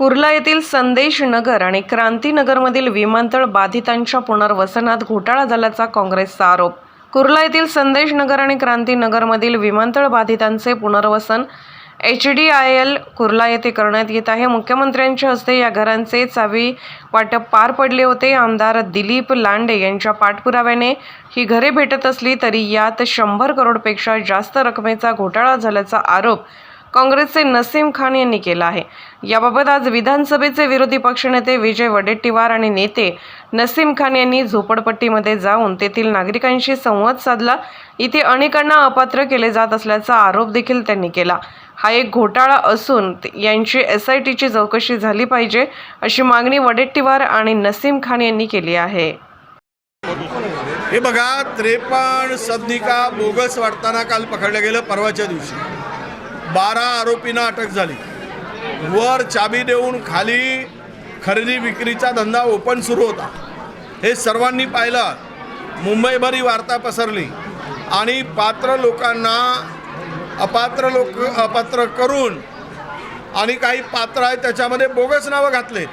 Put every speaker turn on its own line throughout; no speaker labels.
कुर्ला येथील संदेश नगर आणि क्रांतीनगरमधील विमानतळ बाधितांच्या पुनर्वसनात घोटाळा झाल्याचा काँग्रेसचा आरोप. कुर्ला येथील संदेश नगर आणि क्रांतीनगरमधील विमानतळ बाधितांचे पुनर्वसन H D I L Kurla येथे करण्यात येत आहे. मुख्यमंत्र्यांच्या हस्ते या घरांचे चावी वाटप पार पडले होते. आमदार दिलीप लांडे यांच्या पाठपुराव्याने ही घरे भेटत असली तरी यात शंभर करोडपेक्षा जास्त रकमेचा घोटाळा झाल्याचा आरोप काँग्रेसचे नसीम खान यांनी केला आहे. याबाबत आज विधानसभेचे विरोधी पक्षनेते विजय वडेट्टीवार आणि नेते नसीम खान यांनी झोपडपट्टीमध्ये जाऊन तेथील नागरिकांशी संवाद साधला. इथे अनेकांना अपात्र केले जात असल्याचा आरोप देखील त्यांनी केला. हा एक घोटाळा असून यांची एस आय टीची चौकशी झाली पाहिजे अशी मागणी वडेट्टीवार आणि नसीम खान यांनी केली आहे.
हे बघा त्रेपन्न सदनिका बोगस वाटताना काल पकडलं गेलं परवाच्या दिवशी. बारा आरोपींना अटक झाली. वर चाबी देऊन खाली खरेदी विक्रीचा धंदा ओपन सुरू होता. हे सर्वांनी पाहिलं. मुंबईभर ही वार्ता पसरली. आणि पात्र लोकांना अपात्र लोक अपात्र करून आणि काही पात्र आहेत त्याच्यामध्ये बोगस नावं घातलेत.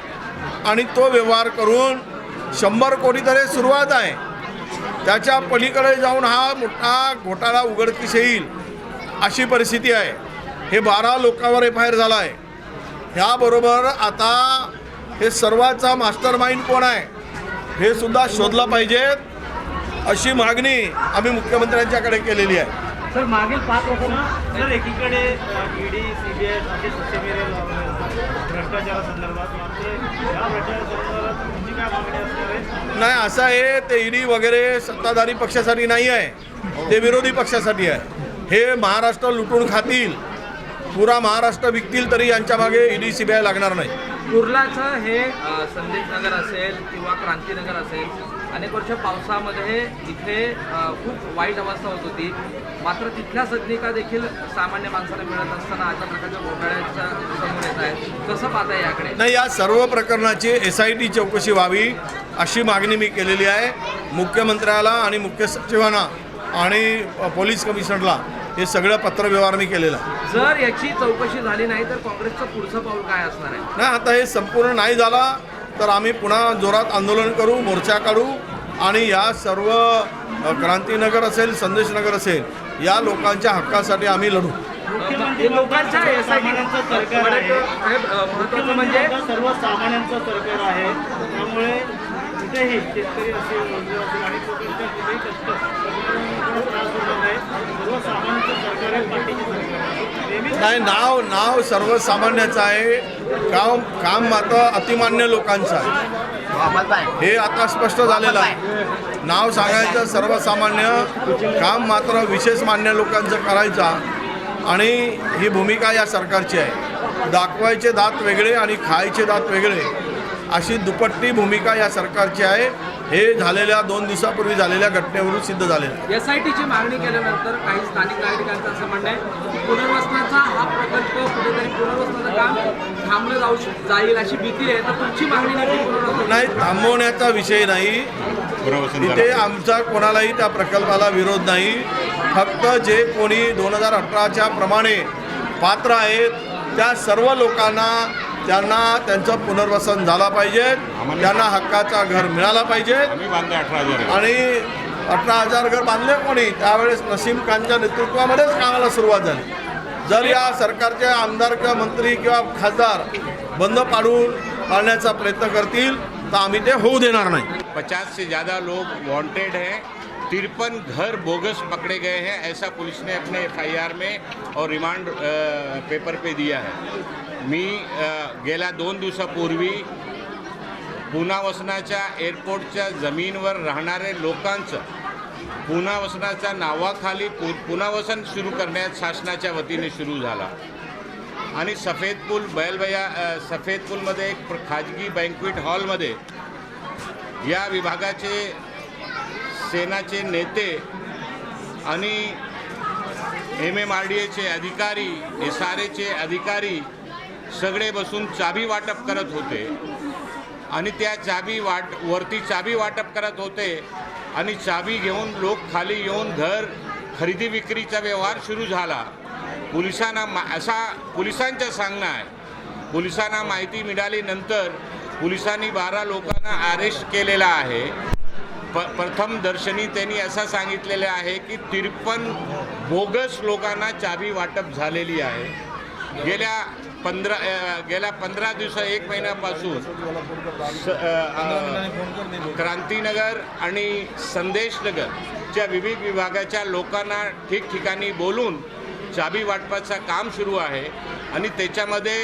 आणि तो व्यवहार करून शंभर कोटी तरी सुरुवात आहे. त्याच्या पलीकडे जाऊन हा मोठा घोटाळा उघडकीस येईल अशी परिस्थिती आहे. हे बारा लोकांवर एफ आय आर झाला आहे ह्याबरोबर आता हे सर्वाचा मास्टर माइंड कोण आहे हे सुद्धा शोधलं पाहिजेत अशी मागणी आम्ही मुख्यमंत्र्यांच्याकडे केलेली आहे.
सर मागील पाच वर्षांना सर एकीकडे ईडी सीबीआय भ्रष्टाचारासंदर्भात
नाही असं आहे ते ईडी वगैरे सत्ताधारी पक्षासाठी नाही आहे. ते विरोधी पक्षासाठी आहे. हे महाराष्ट्र लुटून खातील. पुरा महाराष्ट्र विकतील तरी यांच्या मागे ईडी सीबीआय लागणार नाही.
कुर्लाचं हे संदेश नगर असेल किंवा क्रांतीनगर असेल अनेक वर्ष पावसामध्ये इथे खूप वाईट अवस्था होत होती. मात्र तिथल्या सदनिका देखील सामान्य माणसाला मिळत असताना अशा प्रकारच्या घोटाळ्याच्या समोर येत आहेत. कसं पाहता याकडे?
नाही या सर्व प्रकरणाची एस आय टी चौकशी व्हावी अशी मागणी मी केलेली आहे. मुख्यमंत्र्याला आणि मुख्य सचिवांना आणि पोलीस कमिशनरला हे सगळं पत्रव्यवहार मी केलेला आहे.
जर याची चौकशी झाली नाही तर काँग्रेसचं पुढचं पाऊल काय असणार आहे?
नाही आता हे संपूर्ण नाही झाला तर आम्ही पुन्हा जोरात आंदोलन करू मोर्चा काढू आणि या सर्व क्रांतीनगर असेल संदेशनगर असेल या लोकांच्या हक्कासाठी आम्ही लढू.
हे लोकांच्या
सर्वसामान्यांचं सरकार आहे.
महत्वाचं म्हणजे
सर्वसामान्यांचं सरकार आहे. त्यामुळे कुठेही शेतकरी असेल आणि कुठेही कष्ट कोणाला त्रास होणार नाही सर्वसामान्यांचं सरकार आहे पार्टीचे सरकार आहे नेहमीच
नाही नाव नाव सर्वसामान्याचं आहे. काम काम मात्र अतिमान्य लोकांचं आहे. हे आता स्पष्ट झालेलं आहे. नाव सांगायचं सर्वसामान्य काम मात्र विशेष मान्य लोकांचं करायचं. आणि ही भूमिका या सरकारची आहे. दाखवायचे दात वेगळे आणि खायचे दात वेगळे अशी दुपट्टी भूमिका या सरकारची आहे. हे झालेल्या दोन दिवसापूर्वी झालेल्या घटनेवरून सिद्ध झालेलं आहे.
एस आय टीची मागणी केल्यानंतर काही स्थानिक नागरिकांचं असं म्हणणं आहे. की पुनर्वसनाचा हा प्रकल्प कुठेतरी पुनर्वसनाचं काम थांबलं जाऊ श- जाईल अशी भीती आहे. तर तुमची मागणी नक्की पुनर्वसन
नाही थांबवण्याचा विषय नाही. तिथे आमचा कोणालाही त्या प्रकल्पाला विरोध नाही. फक्त जे कोणी दोन हजार अठराच्या प्रमाणे पात्र आहेत त्या सर्व लोकांना त्यांना त्यांचं पुनर्वसन झालं पाहिजे त्यांना हक्काचा घर मिळाला पाहिजे. आणि अठरा हजार घर बांधले कोणी? त्यावेळेस नसीम खानच्या नेतृत्वामध्येच कामाला सुरुवात झाली. जर या सरकारचे आमदार किंवा मंत्री किंवा खासदार बंद पाडून पाडण्याचा प्रयत्न करतील तर आम्ही ते होऊ देणार नाही.
पचास से ज़्यादा लोग वांटेड हैं तिरपन घर बोगस पकड़े गए हैं ऐसा पुलिस ने अपने एफआईआर में और रिमांड पेपर पे दिया है। मी गेल्या दोन दिवसापूर्वी पुनावसनाच्या एअरपोर्टच्या जमीनवर राहणारे लोकांचं पुनावसनाच्या नावाखाली पु पुनावसन सुरू करण्यात शासनाच्या वतीने सुरू झाला. आणि सफेद पूल बैलबया सफेद पूलमध्ये एक खाजगी बँक्वेट हॉलमध्ये या विभागाचे सेनाचे नेते आणि एम एम आर डी एचे अधिकारी एस आर एचे अधिकारी सगळे बसून चाबी वाटप करत होते. आणि त्या चाबी वाट वरती चाबी वाटप करत होते आणि चाबी घेऊन लोक खाली येऊन घर खरेदी विक्रीचा व्यवहार सुरू झाला. पोलिसांना मा असा पोलिसांचं सांगणं आहे. पोलिसांना माहिती मिळालीनंतर पोलिसांनी बारा लोकांना अरेस्ट केलेला आहे. प प्रथम दर्शनी त्यांनी असं सांगितलेलं आहे की तिरपन बोगस लोकांना चाबी वाटप झालेली आहे. गेल्या पंधरा गेल्या पंधरा दिवसा एक महिन्यापासून स- क्रांतीनगर आणि संदेशनगरच्या विविध विभागाच्या लोकांना ठिकठिकाणी बोलून चाबी वाटपाचं काम सुरू आहे आणि त्याच्यामध्ये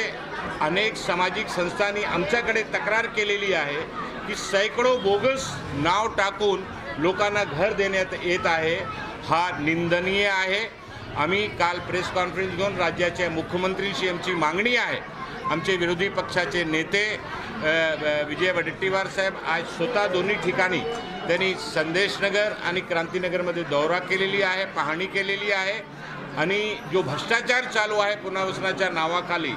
अनेक सामाजिक संस्थांनी आमच्याकडे तक्रार केलेली आहे की सैकडो बोगस नाव टाकून लोकांना घर देण्यात येत आहे. हा निंदनीय आहे. आम्ही काल प्रेस कॉन्फरन्स घेऊन राज्याच्या मुख्यमंत्रीशी आमची मागणी आहे. आमचे विरोधी पक्षाचे नेते विजय वडेट्टीवार साहेब आज स्वतः दोन्ही ठिकाणी त्यांनी संदेशनगर आणि क्रांतीनगरमध्ये दौरा केलेली आहे पाहणी केलेली आहे. आणि जो भ्रष्टाचार चालू आहे पुनर्वसनाच्या नावाखाली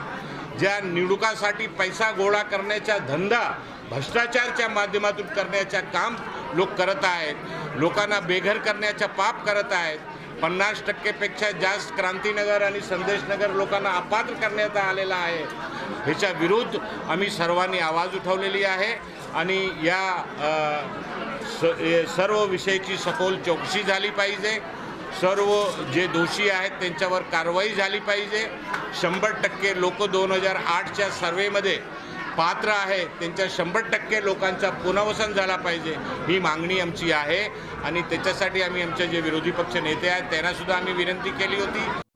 ज्या निवडणुकासाठी पैसा गोळा करण्याचा धंदा भ्रष्टाचारच्या माध्यमातून करण्याचं काम लोक करत आहेत. लोकांना बेघर करण्याचा पाप करत आहेत. पन्नास टक्केपेक्षा जास्त क्रांतीनगर आणि संदेशनगर लोकांना अपात्र करण्यात आलेला आहे. ह्याच्या विरुद्ध आम्ही सर्वांनी आवाज उठवलेली आहे आणि या स सर्व विषयाची सखोल चौकशी झाली पाहिजे. सर्व जे दोषी आहेत त्यांच्यावर कारवाई झाली पाहिजे. शंभर टक्के लोक दोन हजार आठच्या सर्वेमध्ये पात्र आहे. त्यांच्या शंभर टक्के लोकांचा पुनर्वसन झाला पाहिजे ही मागणी आमची आहे. आणि त्याच्यासाठी आम्ही आमचे जे विरोधी पक्ष नेते आहेत त्यांनासुद्धा आम्ही विनंती केली होती.